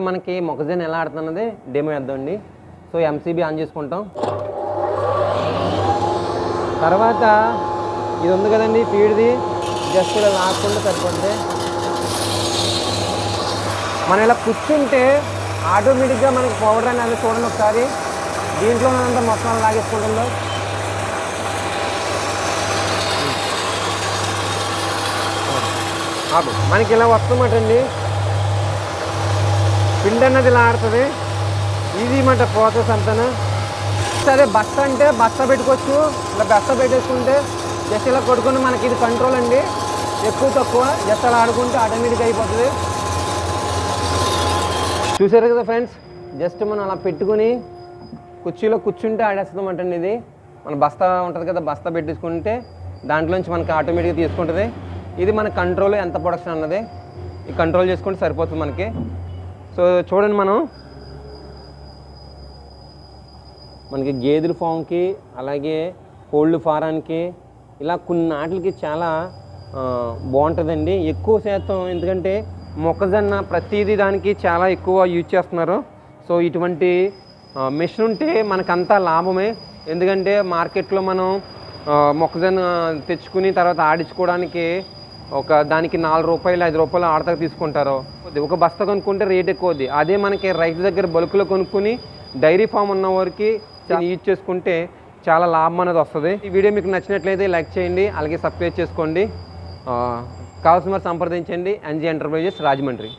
మనకి మొక్కజొన్న ఎలా ఆడుతున్నది డెమో వేద్దామండి సో ఎంసీబీ ఆన్ చేసుకుంటాం. తర్వాత ఇది ఉంది కదండి ఫీడ్ది. జస్ట్ ఇలా లాక్కుంటే సరిపోద్ది. మనం ఇలా కూర్చుంటే ఆటోమేటిక్గా మనకి పౌడర్ అనేది చూడండి ఒకసారి. దీంట్లో అంతా మొత్తం లాగేసుకుంటుందో. మనకి ఇలా వస్తుందటండి. పిండి అన్నది ఇలా ఆడుతుంది. ఇది మాట ప్రాసెస్ అంతాను? సరే బస్త అంటే బస్త పెట్టుకోవచ్చు. ఇలా బస్త పెట్టేసుకుంటే జస్ట్ ఇలా కొట్టుకుని మనకి ఇది కంట్రోల్ అండి. ఎక్కువ తక్కువ జస్ట్ అలా ఆడుకుంటే ఆటోమేటిక్ అయిపోతుంది. చూసారు కదా ఫ్రెండ్స్ జస్ట్ మనం అలా పెట్టుకుని కుర్చీలో కూర్చుంటే ఆడేస్తామంటండి ఇది. మన బస్తా ఉంటుంది కదా బస్తా పెట్టేసుకుంటే దాంట్లోంచి మనకి ఆటోమేటిక్గా తీసుకుంటుంది. ఇది మన కంట్రోల్ ఎంత ప్రొడక్షన్ అన్నది. ఈ కంట్రోల్ చేసుకుంటే సరిపోతుంది మనకి. సో చూడండి మనం. మనకి గేదెల ఫామ్కి అలాగే కోళ్ళు ఫారానికి ఇలా కొన్ని నాటికి చాలా బాగుంటుందండి. ఎక్కువ శాతం ఎందుకంటే మొక్కజొన్న ప్రతిదీ దానికి చాలా ఎక్కువ యూజ్ చేస్తున్నారు. సో ఇటువంటి మిషన్ ఉంటే మనకంతా లాభమే. ఎందుకంటే మార్కెట్లో మనం మొక్కజొన్న తెచ్చుకుని తర్వాత ఆడించుకోవడానికి ఒక దానికి నాలుగు రూపాయలు ఐదు రూపాయలు ఆడతకు తీసుకుంటారు. ఒక బస్తా కొనుక్కుంటే రేట్ ఎక్కువది. అదే మనకి రైతు దగ్గర బల్క్లో కొనుక్కుని డైరీ ఫామ్ ఉన్న వారికి యూజ్ చేసుకుంటే చాలా లాభం అనేది వస్తుంది. ఈ వీడియో మీకు నచ్చినట్లయితే లైక్ చేయండి అలాగే సబ్స్క్రైబ్ చేసుకోండి. ఆ, కావాల్సిన సంప్రదించండి. NG enterprises Rajahmundry.